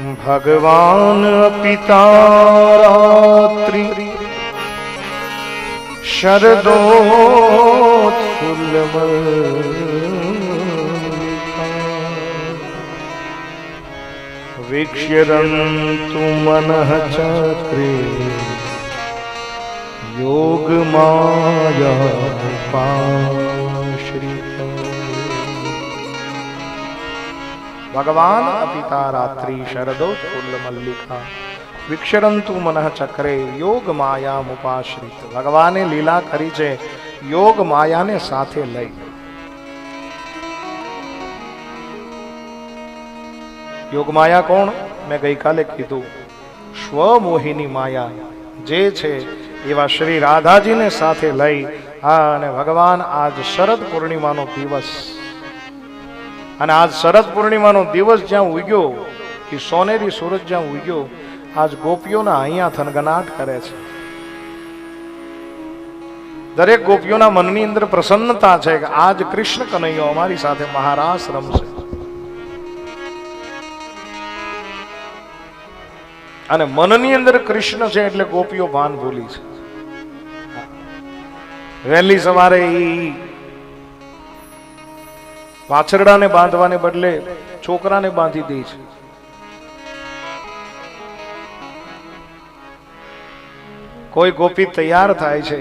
ભગવાન પિતા રાત્રિ શરદોત્ફુલ્લ વિક્ષરંતુ મનઃ ચક્રે યોગમાયા પા ભગવાન અપિતા રાત્રિ શરદોત્ફુલ્લ મલ્લિકા વિક્ષરંતુ મનઃ ચક્રે યોગ માયા મુપાશ્રિત ભગવાને લીલા કરી છે યોગ માયાને સાથે લઈ યોગ માયા કોણ મેં ગઈકાલે કીધું સ્વમોહિની માયા જે છે એવા શ્રી રાધાજીને સાથે લઈ હા અને ભગવાન આજ શરદ પૂર્ણિમાનો દિવસ અને આજ શરદ પૂર્ણિમાનો દિવસ જ્યાં ઉગ્યો, એ સોનેરી સૂરજ જ્યાં ઉગ્યો, આજ ગોપીઓના અહીંયા થનગનાટ કરે છે. દરેક ગોપીઓના મનની અંદર પ્રસન્નતા છે કે આજ કૃષ્ણ કનૈયો અમારી સાથે મહારાસ રમશે. અને મનની અંદર કૃષ્ણ છે એટલે ગોપીઓ ભાન ભૂલી છે. વહેલી સવારે વાછરડાને બાંધવાને બદલે છોકરાને બાંધી દે છે. કોઈ ગોપી તૈયાર થાય છે,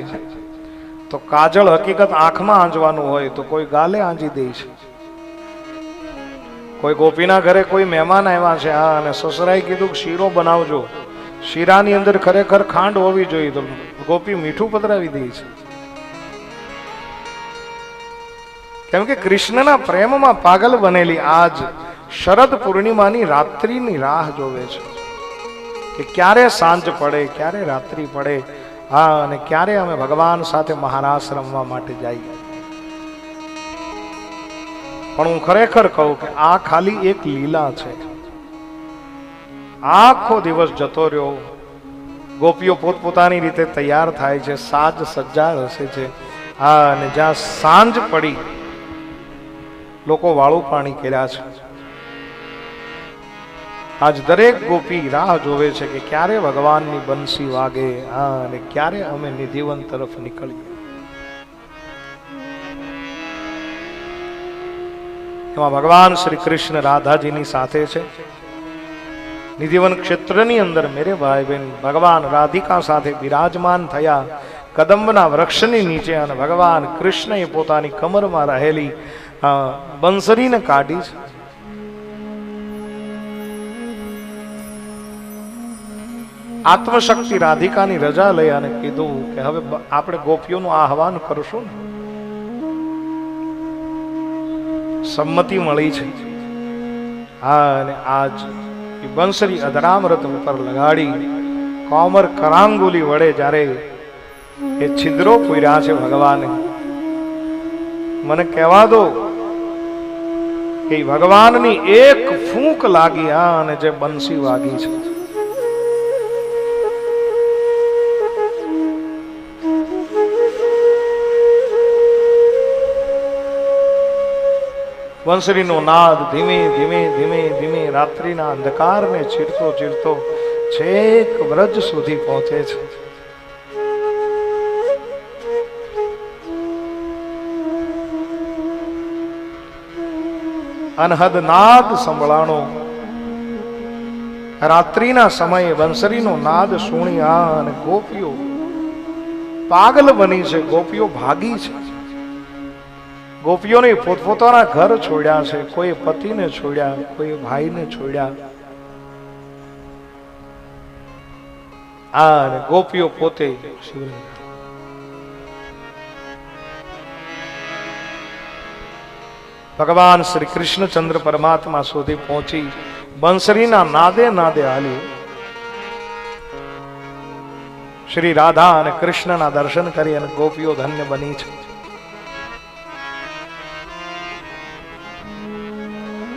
તો કાજળ હકીકત આંખમાં આંજવાનું હોય તો કોઈ ગાલે આંજી દે છે. કોઈ ગોપીના ઘરે કોઈ મહેમાન આવ્યા છે, હા, અને સસરાએ કીધું શીરો બનાવજો. શીરાની અંદર ખરેખર ખાંડ હોવી જોઈએ તો ગોપી મીઠું પધરાવી દે છે. કેમ કે કૃષ્ણના પ્રેમમાં પાગલ બનેલી આજ શરદ પૂર્ણિમાની રાત્રિની રાહ જોવે છે. કે ક્યારે સાંજ પડે, ક્યારે રાત્રિ પડે, હા, અને ક્યારે અમે ભગવાન સાથે મહારાસ રમવા માટે જઈએ. પણ હું ખરેખર કહું કે આ ખાલી એક લીલા છે. આખો દિવસ જતો રહ્યો. ગોપીઓ પોતપોતાની રીતે તૈયાર થાય છે, સાજ સજ્જા હશે છે. હા, અને જ્યાં સાંજ પડી લોકો વાળું પાણી કર્યા છે. આજ દરેક ગોપી રાહ જોવે છે કે ક્યારે ભગવાનની બંસી વાગે, હા, અને ક્યારે અમે નિધિવન તરફ નીકળીએ. એમાં ભગવાન શ્રી કૃષ્ણ રાધાજીની સાથે છે. નિધિવન ક્ષેત્રની અંદર મેરે ભાઈ બહેન, ભગવાન રાધિકા સાથે બિરાજમાન થયા, કદંબના વૃક્ષની નીચે અને ભગવાન કૃષ્ણએ પોતાની કમરમાં રહેલી બંસરીને કાઢી છે. આત્મશક્તિ રાધિકાની રજા લઈ અને કીધું કે હવે આપણે ગોપીઓનું આહવાન કરશું ને. સંમતિ મળી છે. હા, અને આજ બંસરી અધરામૃત ઉપર લગાડી કોમર કરાંગુલી વડે જ્યારે એ છિદ્રો પૂર્યા છે ભગવાને. મને કહેવા દો કે ભગવાનની એક ફૂંક લાગી આ અને જે બંસી વાગી છે. વંસરીનો નાદ ધીમે ધીમે ધીમે ધીમે રાત્રિના અંધકારને ચીરતો ચીરતો છેક વ્રજ સુધી પહોંચે છે. અનહદ નાદ સંભળાણો. રાત્રિના સમયે બંસરીનો નાદ સુણી અને ગોપીઓ પાગલ બની છે, ગોપીઓ ભાગી છે. ગોપીઓને પોતપોતાના ઘર છોડ્યા છે, કોઈ પતિને છોડ્યા, કોઈ ભાઈને છોડ્યા. આ ગોપીઓ પોતે શિવલિંગ. ભગવાન શ્રી કૃષ્ણચંદ્ર પરમાત્મા સુધી પહોંચી બંસરીના નાદે નાદે હાલી શ્રી રાધા અને કૃષ્ણના દર્શન કરી અને ગોપીઓ ધન્ય બની છે.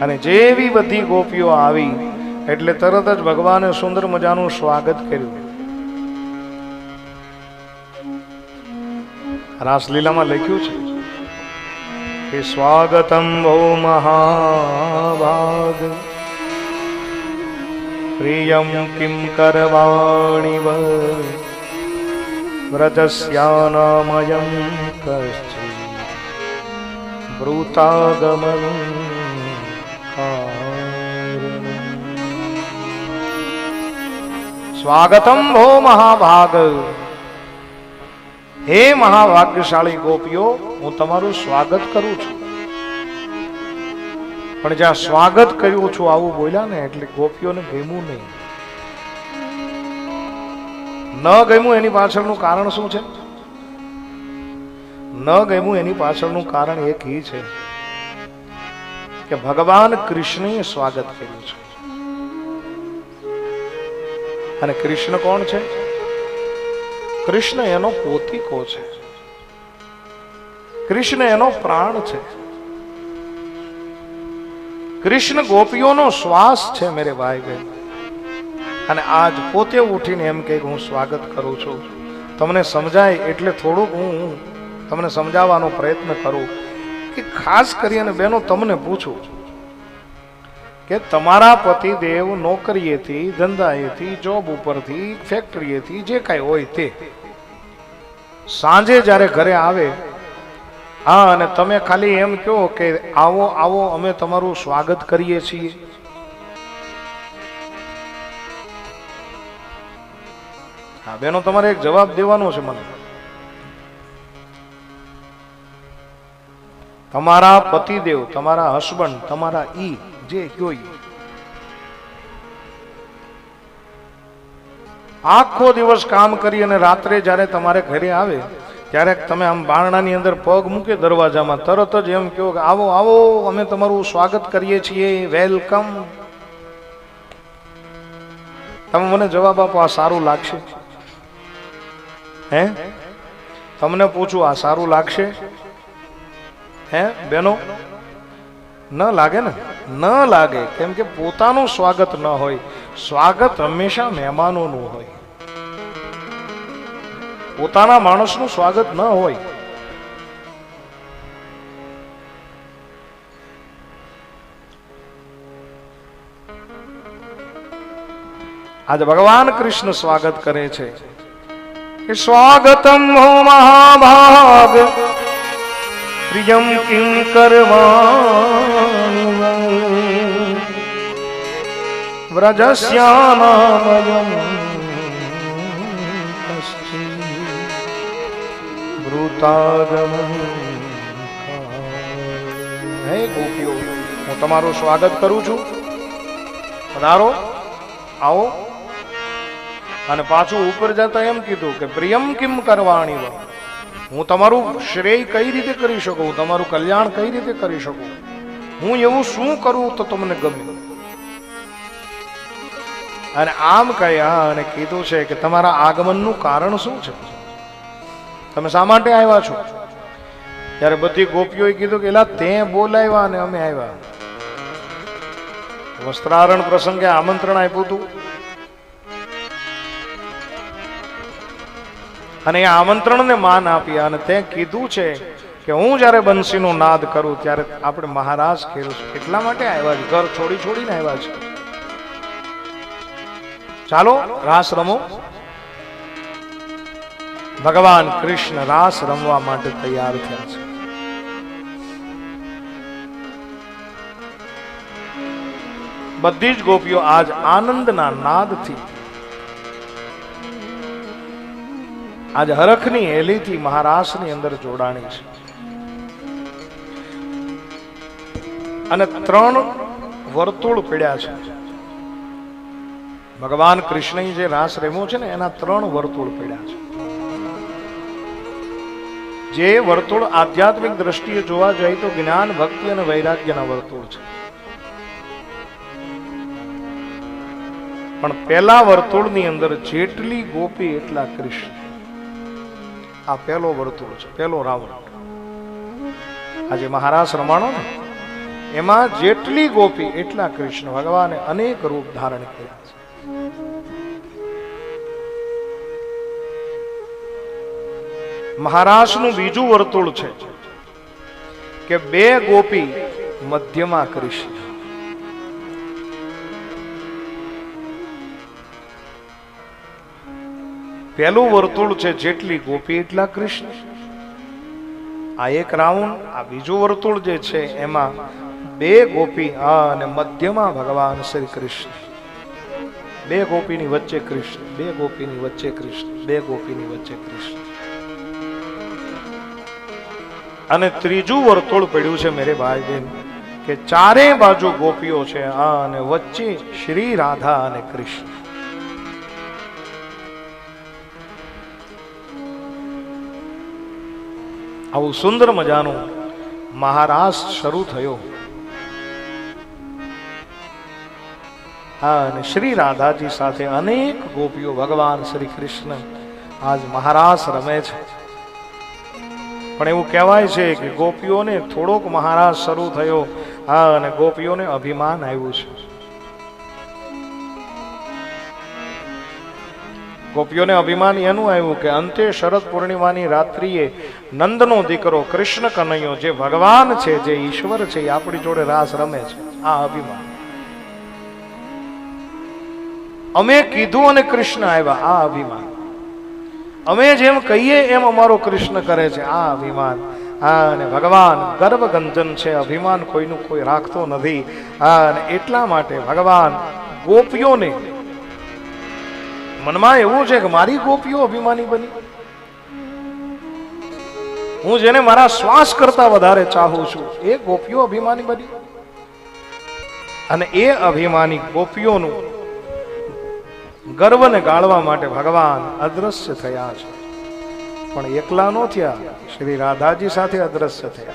અને જેવી બધી ગોપીઓ આવી, એટલે તરત જ ભગવાને સુંદર મજાનું સ્વાગત કર્યું. રાસલીલામાં લખ્યું છે કે સ્વાગતમ બહુ મહાભાગ પ્રિયમ કિમ કરવાણી વ્રજસ્યાનામયં કશ્ચિ બ્રૂતાગમન સ્વાગતમ ભો મહાભાગ હે મહાભાગ્યશાળી ગોપીઓ, હું તમારું સ્વાગત કરું છું. પણ જ્યાં સ્વાગત કર્યું છું, આવું બોલ્યા ને, એટલે ગોપીઓને ગમ્યું નહીં. ન ગમ્યું એની પાછળનું કારણ શું છે? ન ગમ્યું એની પાછળનું કારણ એક એ છે કે ભગવાન કૃષ્ણએ સ્વાગત કર્યું છે. અને કૃષ્ણ કોણ છે? કૃષ્ણ એનો પોતીકો છે. કૃષ્ણ એનો પ્રાણ છે. કૃષ્ણ ગોપીઓનો શ્વાસ છે મેરે ભાઈ બહેન અને આજ પોતે ઉઠીને એમ કે હું સ્વાગત કરું છું. તમને સમજાય એટલે થોડુંક હું તમને સમજાવવાનો પ્રયત્ન કરું. કે ખાસ કરીને બેનો તમને પૂછું. કે તમારા પતિદેવ નોકરીએથી, ધંધાએથી જોબ ઉપરથી ફેક્ટરીએથી જે કાંઈ હોય તે. સાંજે જ્યારે ઘરે આવે, હા, અને તમે ખાલી એમ કહો કે આવો આવો, અમે તમારું સ્વાગત કરીએ છીએ. હા, બેનો, તમારે એક જવાબ દેવાનો છે મને. તમારા પતિદેવ તમારા હસબન્ડ તમારા ઈ જે જોઈએ આખો દિવસ કામ કરી અને રાત્રે જ્યારે તમારે ઘરે આવે ત્યારે તમે આમ બારણાની અંદર પગ મૂકે દરવાજામાં, તરત જ એમ કહો કે, આવો આવો, અમે તમારું સ્વાગત કરીએ છીએ, વેલકમ. તમે મને જવાબ આપો, આ સારું લાગશે. હે? તમને પૂછું, આ સારું લાગશે? હે, બેનો? ન લાગે ને? ન લાગે. કેમ કે પોતાનું સ્વાગત ન હોય. સ્વાગત હંમેશા મહેમાનોનું હોય. પોતાના માણસનું સ્વાગત ન હોય. આજે ભગવાન કૃષ્ણ સ્વાગત કરે છે. સ્વાગતમ હો મહાભાગ. પ્રિયમ કિમ કરવાણી વ્રજસ્યાનામયમ વૃતાગમન હે ગોપીઓ હું તમારું સ્વાગત કરું છું. પધારો, આવો. અને પાછું ઉપર જતા એમ કીધું કે, પ્રિયમ કિમ કરવાણી વા હું તમારું શ્રેય કઈ રીતે કરી શકું? તમારું કલ્યાણ કઈ રીતે કરી શકું? હું એવું શું કરું તો તમને ગમે? અને આમ કહ્યા અને કીધું છે કે તમારા આગમનનું કારણ શું છે? તમે શા માટે આવ્યા છો? ત્યારે બધી ગોપીઓએ કીધું કે એલા, તે બોલાવ્યા અને અમે આવ્યા. વસ્ત્રારણ પ્રસંગે આમંત્રણ આપ્યું હતું. અને એ આમંત્રણને માન આપ્યા અને તે કીધું છે કે હું જ્યારે બંસીનો નાદ કરું ત્યારે આપણે મહારાજ છું એટલા માટે આવ્યા છે. ઘર છોડી છોડીને આવ્યા છે. ચાલો, રાસ રમો. ભગવાન કૃષ્ણ રાસ રમવા માટે તૈયાર થયા છે. બધી જ ગોપીઓ આજ આનંદના નાદથી, આજ હરખની હેલીથી મહારાસની અંદર જોડાણી છે. અને ત્રણ વર્તુળ પીડ્યા છે. ભગવાન કૃષ્ણ જે રાસ રેમો છે ને, એના ત્રણ વર્તુળ પડ્યા છે. જે વર્તુળ આધ્યાત્મિક દ્રષ્ટિએ જોવા જાય તો જ્ઞાન, ભક્તિ અને વૈરાગ્યના વર્તુળ છે. પણ પેલા વર્તુળની અંદર જેટલી ગોપી એટલા કૃષ્ણ. આ પેલો વર્તુળ છે પેલો રાવણ. આજે મહારાજ રમાણો ને, એમાં જેટલી ગોપી એટલા કૃષ્ણ ભગવાને અનેક રૂપ ધારણ કર્યા છે. મહારાષ્ટ્રનું બીજું વર્તુળ છે કે બે ગોપી મધ્યમાં કૃષ્ણ પેલું વર્તુળ છે જેટલી ગોપી એટલા કૃષ્ણ. આ એક રાઉન્ડ આ બીજું વર્તુળ જે છે એમાં બે ગોપી અને મધ્યમાં ભગવાન શ્રી કૃષ્ણ. બે ગોપીની વચ્ચે કૃષ્ણ, બે ગોપીની વચ્ચે કૃષ્ણ, બે ગોપીની વચ્ચે કૃષ્ણ. અને ત્રીજું વર્તુળ પડ્યું છે મેરે ભાઈ બેન કે ચારે બાજુ ગોપીઓ છે, આ અને વચ્ચે શ્રી રાધા અને કૃષ્ણ. આવું સુંદર મજાનું મહારાષ્ટ્ર શરૂ થયો. અને શ્રી રાધાજી સાથે અનેક ગોપીઓ ભગવાન શ્રી કૃષ્ણ આજ મહારાસ રમે છે. પણ એવું કહેવાય છે કે ગોપીઓને થોડોક મહારાજ શરૂ થયો. હા, અને ગોપીઓને અભિમાન આવ્યું છે. ગોપીઓને અભિમાન એનું આવ્યું કે અંતે શરદ પૂર્ણિમાની રાત્રિએ નંદનો દીકરો કૃષ્ણ કનૈયો જે ભગવાન છે, જે ઈશ્વર છે, એ આપણી જોડે રાસ રમે છે. આ અભિમાન. અમે કીધું અને કૃષ્ણ આવ્યા, આ અભિમાન. અમે જેમ કહીએ એમ અમારો કૃષ્ણ કરે છે, આ અભિમાન. હા, અને ભગવાન ગર્ભગંજન છે, અભિમાન કોઈનું કોઈ રાખતો નથી. હા, અને એટલા માટે ભગવાન ગોપીઓને મનમાં એવું છે કે મારી ગોપીઓ અભિમાની બની. હું જેને મારા શ્વાસ કરતા વધારે ચાહું છું, એ ગોપીઓ અભિમાની બની. અને એ અભિમાની ગોપીઓનું ગર્વને ગાળવા માટે ભગવાન અદ્રશ્ય થયા છે. પણ એકલા નો થયા, શ્રી રાધાજી સાથે અદ્રશ્ય થયા.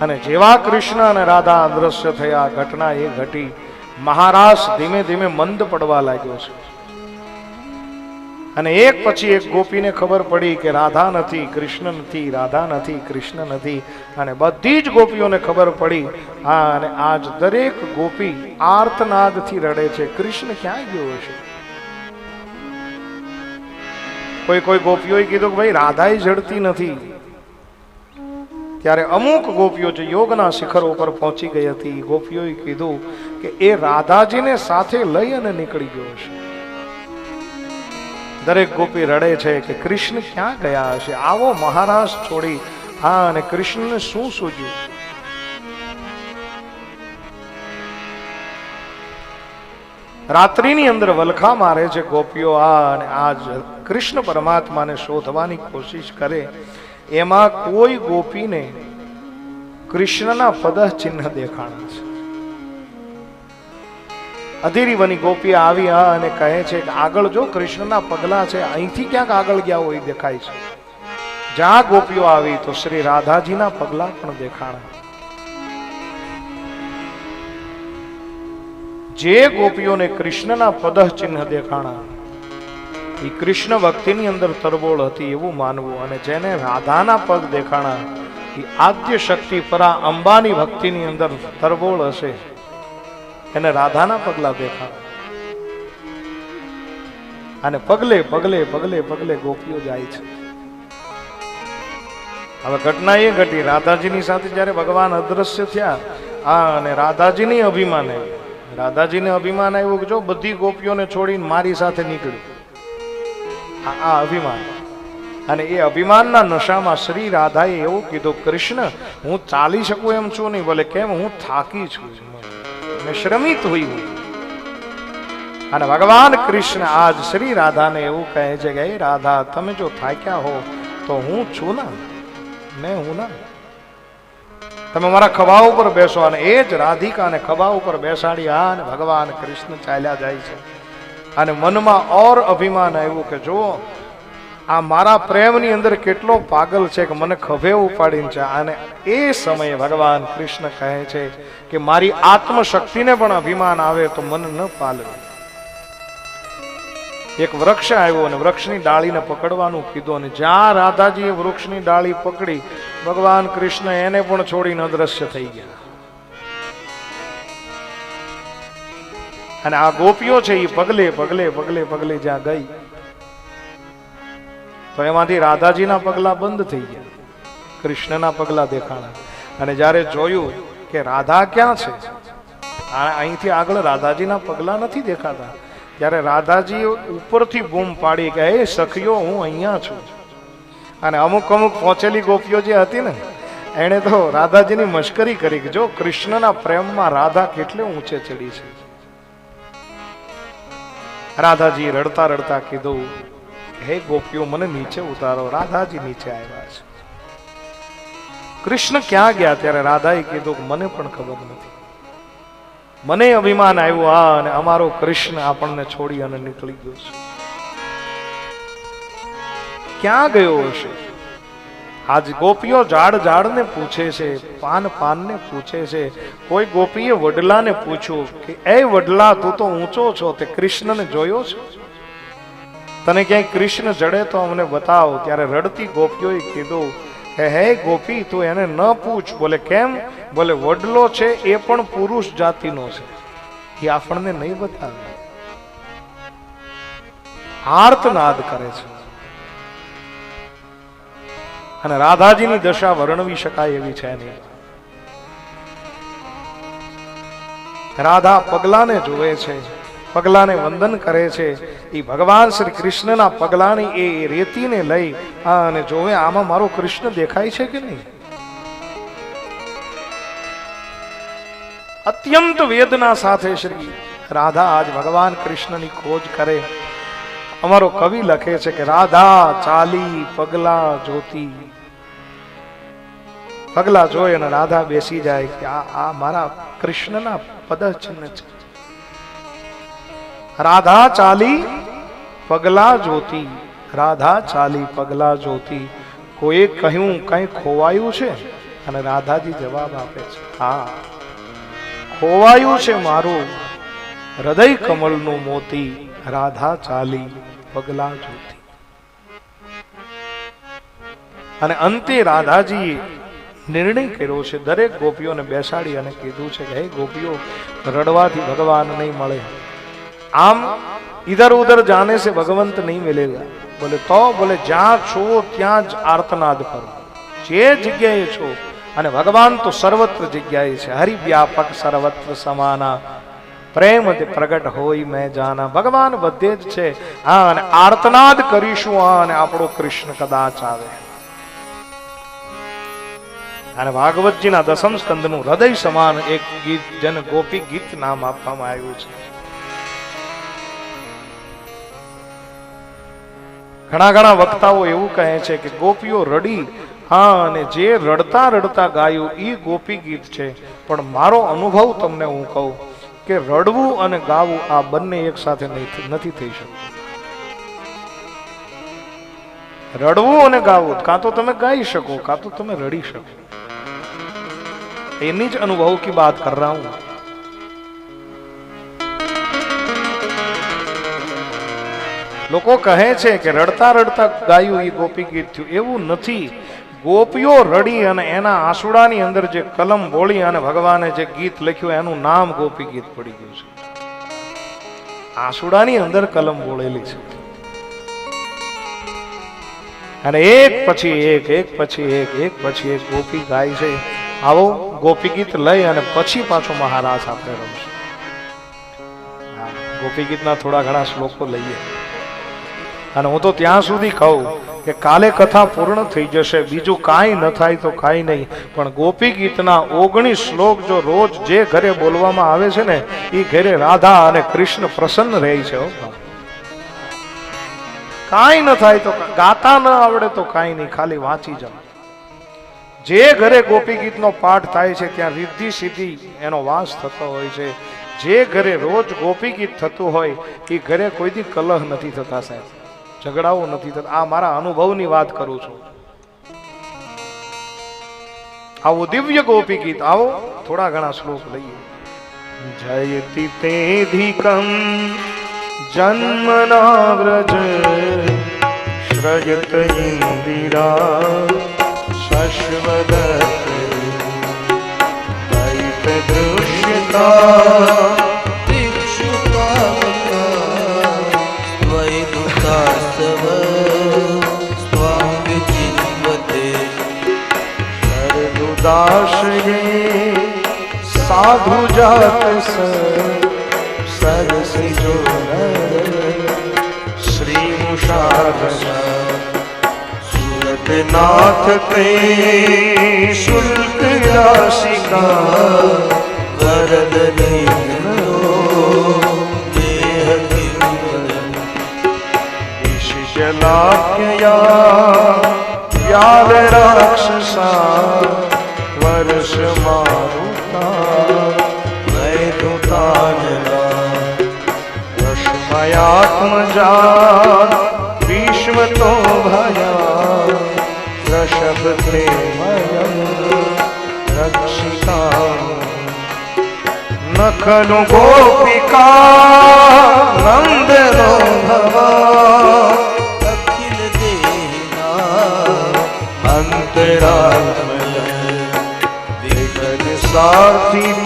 અને જેવા કૃષ્ણ અને રાધા અદ્રશ્ય થયા, ઘટના એ ઘટી મહારાસ ધીમે ધીમે મંદ પડવા લાગ્યો છે. અને એક પછી એક ગોપીને ખબર પડી કે રાધા નથી, કૃષ્ણ નથી, રાધા નથી, કૃષ્ણ નથી. અને બધી જ ગોપીઓને ખબર પડી, હા, અને આજ દરેક ગોપી આર્તનાદથી રડે છે. કૃષ્ણ ક્યાં ગયો હશે? કોઈ કોઈ ગોપીઓએ કીધું કે, ભાઈ રાધાએ જડતી નથી. ત્યારે અમુક ગોપીઓ જે યોગના શિખરો ઉપર પહોંચી ગઈ હતી, ગોપીઓએ કીધું કે, એ રાધાજીને સાથે લઈ અને નીકળી ગયો હશે. દરેક ગોપી રડે છે કે કૃષ્ણ ક્યાં ગયા હશે? આવો મહારાજ છોડી હા અને કૃષ્ણને શું સૂજ્યું? રાત્રિની અંદર વલખા મારે છે ગોપીઓ આ અને આજ. કૃષ્ણ પરમાત્માને શોધવાની કોશિશ કરે. એમાં કોઈ ગોપીને કૃષ્ણના પદ ચિહ્ન દેખાણા છે. અધીરીવની ગોપી આવી અને કહે છે કે આગળ જો કૃષ્ણના પગલા છે, અહીંથી ક્યાંક આગળ ગયા હોય દેખાય છે. જ્યાં ગોપીઓ આવી તો શ્રી રાધાજીના પગલા પણ દેખાણા. જે ગોપીઓને કૃષ્ણના પદ ચિહ્ન દેખાણા એ કૃષ્ણ ભક્તિની અંદર તરબોળ હતી એવું માનવું અને જેને રાધાના પગ દેખાણા એ આદ્ય શક્તિ પરા અંબાની ભક્તિની અંદર તરબોળ હશે. એને રાધાના પગલા દેખાવે. અને પગલે પગલે પગલે પગલે ગોપીઓ જાય છે. હવે ઘટના એ ઘટી. રાધાજીની સાથે જ્યારે ભગવાન અદ્રશ્ય થયા, આ અને રાધાજીની અભિમાન રાધાજીને અભિમાન આવ્યું કે જો બધી ગોપીઓને છોડીને મારી સાથે નીકળ્યું. આ અભિમાન. અને એ અભિમાનના નશામાં શ્રી રાધાએ એવું કીધું, કૃષ્ણ, હું ચાલી શકું એમ છું નહીં. ભલે કેમ, હું થાકી છું. મેં શ્રમિત હોય અને ભગવાન કૃષ્ણ આજ શ્રી રાધાને એવું કહે છે કે રાધા તમે જો થાક્યા હો તો હું છું ને મેં હું ના તમે મારા ખભા ઉપર બેસો અને એ જ રાધિકાને ખભા ઉપર બેસાડી અને ભગવાન કૃષ્ણ ચાલ્યા જાય છે અને મનમાં ઓર અભિમાન આવ્યું કે જો આ મારા પ્રેમની અંદર કેટલો પાગલ છે કે મને ખભે ઉપાડીને છે અને એ સમયે ભગવાન કૃષ્ણ કહે છે કે મારી આત્મશક્તિને પણ અભિમાન આવે તો મન ન પાલવે. એક વૃક્ષ આવ્યો અને વૃક્ષની ડાળીને પકડવાનું કીધું અને જ્યાં રાધાજીએ વૃક્ષની ડાળી પકડી, ભગવાન કૃષ્ણ એને પણ છોડીને અદ્રશ્ય થઈ ગયા. અને આ ગોપીઓ છે એ પગલે પગલે પગલે પગલે જ્યાં ગઈ તો એમાંથી રાધાજીના પગલા બંધ થઈ ગયા. કૃષ્ણના પગલા દેખાણા. અને જ્યારે જોયું કે રાધા ક્યાં છે અહીંથી આગળ રાધાજીના પગલા નથી દેખાતા. ત્યારે રાધાજી ઉપરથી બૂમ પાડી કે હે સખીઓ, હું અહીંયા છું. અને અમુક અમુક પહોંચેલી ગોપીઓ જે હતી ને, એણે તો રાધાજીની મશ્કરી કરી કે, જો કૃષ્ણના પ્રેમમાં રાધા કેટલે ઊંચે ચડી છે. રાધાજી રડતા રડતા કીધું હે ગોપીઓ, મને નીચે ઉતારો. રાધાજી નીચે આવ્યા છે. કૃષ્ણ ક્યાં ગયા ત્યારે રાધાએ કીધું મને પણ ખબર નથી. મને અભિમાન આવ્યું આ અને અમારો કૃષ્ણ આપણને છોડી અને નીકળી ગયો છે. ક્યાં ગયો હશે? આજ ગોપીઓ ઝાડ ઝાડને પૂછે છે, પાન પાનને પૂછે છે. કોઈ ગોપીએ વડલાને પૂછ્યું કે, એ વડલા, તું તો ઊંચો છો, તે કૃષ્ણને જોયો છે? તને ક્યાંય કૃષ્ણ જડે તો અમને બતાવ. ત્યારે રડતી ગોપીઓએ કીધું કે હે, ગોપી, તું એને ન પૂછ. બોલે, કેમ? બોલે, વડલો છે, એ પણ પુરુષ જાતિનો છે. એ આપણને નહીં બતાવે. આર્તનાદ કરે છે. અને રાધાજીની દશા વર્ણવી શકાય એવી છે નહીં રાધા પગલાને જોવે છે. પગલાને વંદન કરે છે. એ ભગવાન શ્રી કૃષ્ણના પગલાની એ રેતીને લઈ અને જોવે આમાં મારો કૃષ્ણ દેખાય છે કે નહીં? અત્યંત વેદના સાથે શ્રી રાધા આજ ભગવાન કૃષ્ણની ખોજ કરે. અમારો કવિ લખે છે કે, રાધા, ચાલી, પગલા જોતી. પગલા જોઈ અને રાધા બેસી જાય કે, આ આ મારા કૃષ્ણના પદચિહ્ન છે. રાધા ચાલી પગલા જોતી, રાધા ચાલી પગલા જોતી. કોઈએ કહ્યું, કઈ ખોવાયું છે? અને રાધાજી જવાબ આપે છે, હા, ખોવાયું છે મારું. હૃદય કમળનું મોતી, રાધા ચાલી પગલા જોતી. અને અંતે રાધાજીએ નિર્ણય કર્યો છે, દરેક ગોપીઓને બેસાડી અને કીધું છે કે, હે ગોપીઓ, રડવાથી ભગવાન નહીં મળે. આમ ઇધર ઉધર જાને से ભગવંત નહીં મિલેગા. બોલે, તો બોલે, જ્યાં છો ત્યાં જ આર્તનાદ કરો. જે જગ્યાએ છો. અને ભગવાન તો સર્વત્ર જગ્યાએ છે. હરિવ્યાપક સર્વત્ર સમાના. પ્રેમ તે પ્રગટ હોય મેં જાના. ભગવાન બધે જ છે. હા, અને આર્તનાદ કરીશું આ અને આપણો કૃષ્ણ કદાચ આવે. અને ભાગવતજીના દસમ સ્કંદનું હૃદય સમાન એક ગીત, જન ગોપી ગીત નામ આપવામાં આવ્યું છે. ઘણા ઘણા વક્તાઓ એવું કહે છે કે ગોપીઓ રડી, હા, અને જે રડતા રડતા ગાયું એ ગોપી ગીત છે. પણ મારો અનુભવ તમને હું કહું કે રડવું અને ગાવું આ બંને એક સાથે નથી થઈ શકતું. રડવું અને ગાવું, કાં તો તમે ગાઈ શકો, કાં તો તમે રડી શકો. એની જ અનુભવ કી વાત કર રહા હું. લોકો કહે છે કે રડતા રડતા ગાયું એ ગોપી ગીત થયું. એવું નથી. ગોપીઓ રડી અને એના આંસુડાની અંદર જે કલમ બોળી અને ભગવાને જે ગીત લખ્યું, એનું નામ ગોપી ગીત પડી ગયું છે. આંસુડાની અંદર કલમ બોળેલી છે. અને એક પછી એક એક પછી એક એક પછી એક ગોપી ગાય છે. આવો ગોપી ગીત લઈ અને પછી પાછો મહારાજ આપણે રમશું. ગોપી ગીતના થોડા ઘણા શ્લોકો લઈએ. અને હું તો ત્યાં સુધી કહું કે કાલે કથા પૂર્ણ થઈ જશે, બીજું કાંઈ ન થાય તો કાંઈ નહીં. પણ ગોપી ગીતના ઓગણીસ શ્લોક જો રોજ જે ઘરે બોલવામાં આવે છે ને એ ઘરે રાધા અને કૃષ્ણ પ્રસન્ન રહે છે. કાંઈ ન થાય તો ગાતા ન આવડે તો કાંઈ નહીં, ખાલી વાંચી જાઓ. જે ઘરે ગોપી ગીતનો પાઠ થાય છે, ત્યાં રિદ્ધિ સિદ્ધિ એનો વાસ થતો હોય છે. જે ઘરે રોજ ગોપી ગીત થતું હોય એ ઘરે કોઈ દી કલહ નથી થતા સાહેબ. ઝઘડાઓ નથી થતા. આ મારા અનુભવની વાત કરું છું. આવું દિવ્ય ગોપી ગીત. આવો, થોડા ઘણા શ્લોક લઈએ. જયતિ તેધિકમ જન્મના વ્રજ શ્રયત ઇન્દિરા શશ્વદત દૃશ્યતા દાસ સાધુ જાત સ સરસી જો શ્રી મુષાદના સુરતનાથ તે શુલ્ક રાશિકા વરદ દેહ જલાખ્યા વ્યાલ રાક્ષસા રસમયાત્મજા વિશ્વ તો ભયા રષભ પ્રેમયમ રક્ષિકા નખનું ગોપિકા નંદનો ભવા અખિલ દેહના અંતરાત્મય વિઘ્ન સારથી તો વિશ્વભૂતરે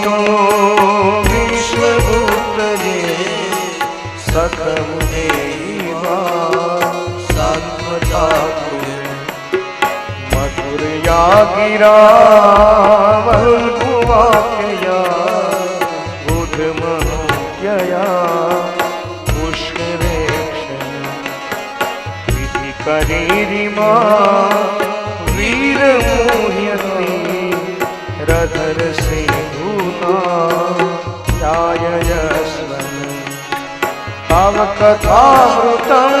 મધુરયા ગિરા વલ્ગુવાક્યયા બુધમનોક્યયા પુષ્કરેક્ષણ વિધિ કરીરિમા વીર મોહ્યતી રધર સિંધુના જાયયસ્વન તવ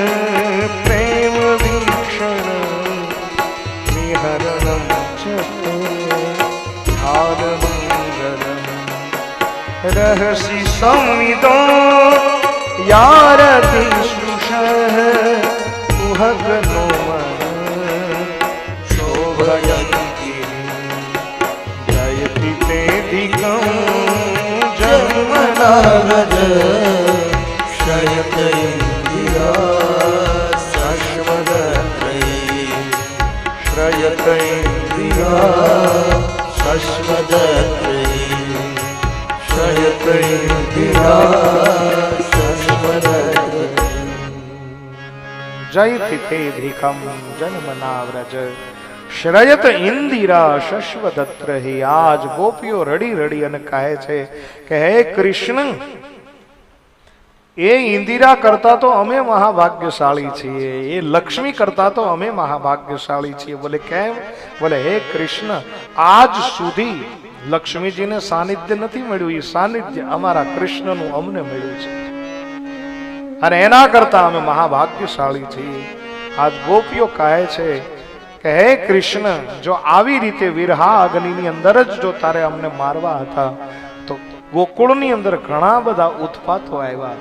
રહસि સંવિદો સ્પૃશ કુહકનો મન શોભયંતી જયતિ તેધિકમ જન્મનારજ જન્મનારજ શયત ઇન્દ્રિયા સશ્વદત્રયી શ્રયત ઇન્દિરા શશ્વદત્ર આજ ગોપીઓ રડી રડી અને કહે છે કે હે કૃષ્ણ એ ઇન્દિરા કરતા તો અમે મહાભાગ્યશાળી છીએ એ લક્ષ્મી કરતા તો અમે મહાભાગ્યશાળી છીએ બોલે કેમ બોલે હે કૃષ્ણ આજ સુધી લક્ષ્મીજીને સાનિધ્ય નથી મળ્યું. એ સાનિધ્ય અમારા કૃષ્ણનું અમને મળ્યું છે. અને એના કરતા અમે મહાભાગ્યશાળી છીએ. આજ ગોપીઓ કહે છે કે, હે કૃષ્ણ, જો આવી રીતે વિરહા અગ્નિની અંદર જ જો તારે અમને મારવા હતા, તો ગોકુળની અંદર ઘણા બધા ઉત્પાતો આવ્યા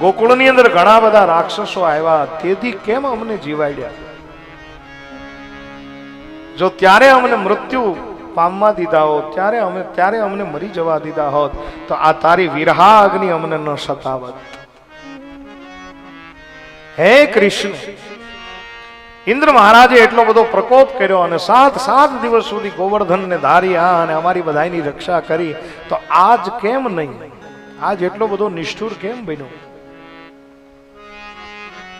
ગોકુળની અંદર ઘણા બધા રાક્ષસો આવ્યા. તેથી કેમ અમને જીવાડ્યા? જો ત્યારે અમને મૃત્યુ પામવા દીધા હોત, ત્યારે અમે ત્યારે અમને મરી જવા દીધા હોત, તો આ તારી વિરહા અગ્નિ અમને ન સતાવત. હે કૃષ્ણ, ઇન્દ્ર મહારાજે એટલો બધો પ્રકોપ કર્યો અને સાત સાત દિવસ સુધી ગોવર્ધનને ધાર્યા અને અમારી બધાની રક્ષા કરી, તો આજ કેમ નહીં? આજ એટલો બધો નિષ્ઠુર કેમ બન્યો?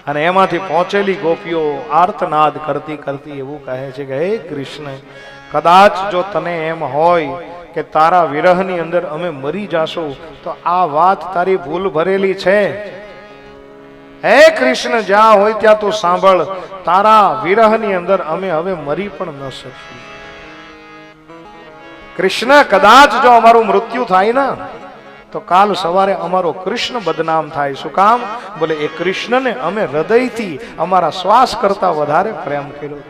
અને એમાંથી પહોંચેલી ગોપીઓ આર્તનાદ કરતી કરતી એવું કહે છે કે, હે કૃષ્ણ, કદાચ જો તને એમ હોય કે તારા વિરહની અંદર અમે મરી જાશું, તો આ વાત તારી ભૂલ ભરેલી છે. હે કૃષ્ણ, જ્યાં હોય ત્યાં તું સાંભળ, તારા વિરહની અંદર અમે હવે મરી પણ ન શકીએ. કૃષ્ણ, કદાચ જો અમારું મૃત્યુ થાય ને તો કાલ સવારે અમારો કૃષ્ણ બદનામ થાય. શું કામ? બોલે, એ કૃષ્ણને અમે હૃદયથી અમારા શ્વાસ કરતા વધારે પ્રેમ કર્યો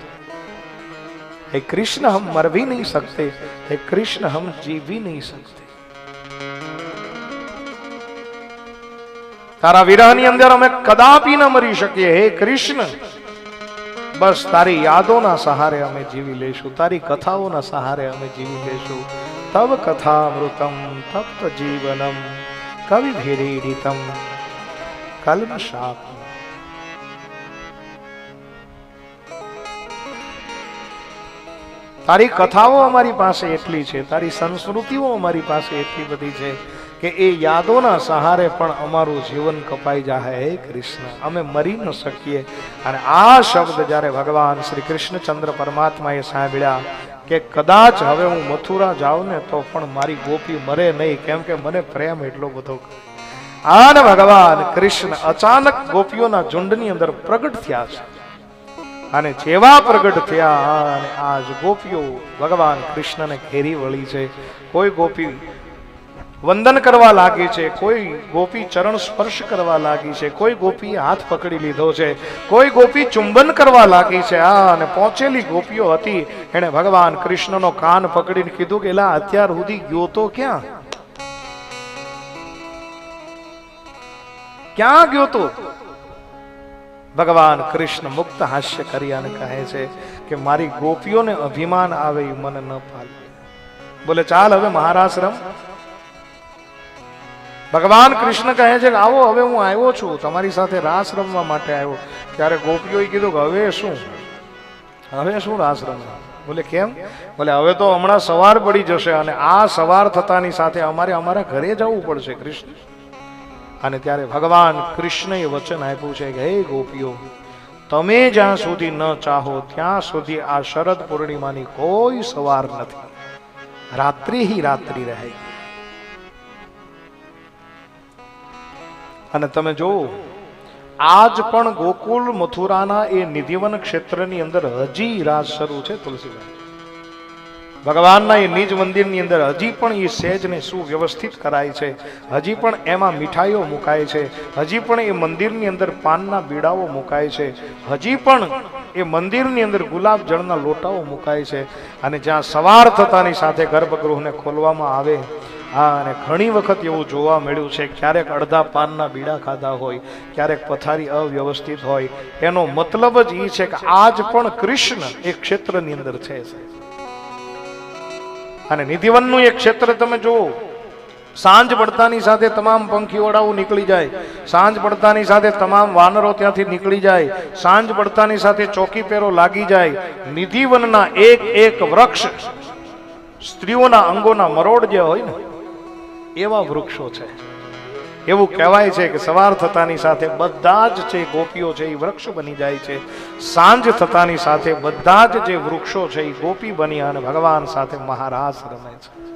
હે કૃષ્ણ, હમ મર નહીં સકતે હે કૃષ્ણ, હમ જી નહીં સકતે તારા વિરહની અંદર અમે કદાપી ન મરી શકીએ. હે કૃષ્ણ, બસ તારી યાદોના સહારે અમે જીવી લઈશું. તારી કથાઓના સહારે અમે જીવી લઈશું. તવ કથામૃતમ તપ્ત જીવનમ કવિભિરીડિતમ કલ્મશાપમ તારી કથાઓ અમારી પાસે એટલી છે તારી સંસ્કૃતિઓ અમારી પાસે એટલી બધી છે કે એ યાદોના સહારે પણ અમારું જીવન કપાઈ જાય હે કૃષ્ણ અમે મરી ન શકીએ અને આ શબ્દ જ્યારે ભગવાન શ્રી કૃષ્ણચંદ્ર પરમાત્માએ સાંભળ્યા કે કદાચ હવે હું મથુરા જાઉં ને તો પણ મારી ગોપી મરે નહીં. કેમ કે મને પ્રેમ એટલો બધો આન ભગવાન કૃષ્ણ અચાનક ગોપીઓના ઝુંડની અંદર પ્રગટ થયા છે. અને જેવા પ્રગટ થયા અને આજ ગોપીઓ ભગવાન કૃષ્ણને ઘેરી વળી છે. કોઈ ગોપી વંદન કરવા લાગી છે, કોઈ ગોપી ચરણ સ્પર્શ કરવા લાગી છે, કોઈ ગોપી હાથ પકડી લીધો છે, કોઈ ગોપી ચુંબન કરવા લાગી છે, આ અને પહોંચેલી ગોપીઓ હતી. એણે ભગવાન કૃષ્ણનો કાન પકડીને કીધું કે, એલા, અત્યાર સુધી ગયો તો ક્યાં? ક્યાં ગયો તો? ભગવાન કૃષ્ણ મુક્ત હાસ્ય કરી અને કહે છે કે, મારી ગોપીઓને અભિમાન આવે મને ન પાલે બોલે, ચાલ હવે મહારાશ્રમ ભગવાન કૃષ્ણ કહે છે કે આવો, હવે હું આવ્યો છું. તમારી સાથે રાસ રમવા માટે આવ્યો. ત્યારે ગોપીઓએ કીધું કે હવે શું? હવે શું રાસ રમવા? બોલે, કેમ? બોલે, હવે તો હમણાં સવાર પડી જશે અને આ સવાર થતાની સાથે અમારે અમારા ઘરે જવું પડશે, કૃષ્ણ. અને ત્યારે ભગવાન કૃષ્ણએ વચન આપ્યું છે કે, હે ગોપીઓ, તમે જ્યાં સુધી ન ચાહો, ત્યાં સુધી આ શરદ પૂર્ણિમાની કોઈ સવાર નથી. રાત્રિ હી રાત્રિ રહે. અને તમે જોવો આજ પણ ગોકુલ મથુરાના એ નિધિવન ક્ષેત્રની અંદર હજી રાજ શરૂ છે તુલસીભાઈ ભગવાનના એ નિજ મંદિરની અંદર હજી પણ એ સેજને સુવ્યવસ્થિત કરાય છે. હજી પણ એમાં મીઠાઈઓ મુકાય છે. હજી પણ એ મંદિરની અંદર પાનના બીડાઓ મુકાય છે. હજી પણ એ મંદિરની અંદર ગુલાબ જળના લોટાઓ મુકાય છે. અને જ્યાં સવાર થતાની સાથે ગર્ભગૃહને ખોલવામાં આવે હા, અને ઘણી વખત એવું જોવા મળ્યું છે ક્યારેક અડધા પાનના બીડા ખાધા હોય, ક્યારેક પથારી અવ્યવસ્થિત હોય. એનો મતલબ જ એ છે કે આજ પણ કૃષ્ણ એ ક્ષેત્રની અંદર છે અને નિધિવનનું એક ક્ષેત્ર તમે જુઓ. સાંજ પડતાની સાથે તમામ પંખીઓડાઓ નીકળી જાય. સાંજ પડતાની સાથે તમામ વાનરો ત્યાંથી નીકળી જાય. સાંજ પડતાની સાથે ચોકી પેરો લાગી જાય. નિધિવનના એક એક વૃક્ષ સ્ત્રીઓના અંગોના મરોડ જે હોય ને એવા વૃક્ષો છે. એવું કહેવાય છે કે સવાર થતાની સાથે બધા જ જે ગોપીઓ છે એ વૃક્ષ બની જાય છે. સાંજ થતાની સાથે બધા જ જે વૃક્ષો છે એ ગોપી બની અને ભગવાન સાથે મહારાજ રમે છે.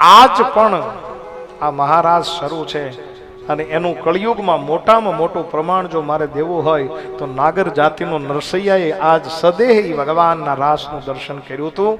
આજ પણ આ મહારાજ શરૂ છે અને એનું કળિયુગમાં મોટામાં મોટું પ્રમાણ જો મારે દેવું હોય તો નાગર જાતિનો નરસૈયાએ આજ સદેહ ભગવાનના રાસનું દર્શન કર્યું હતું.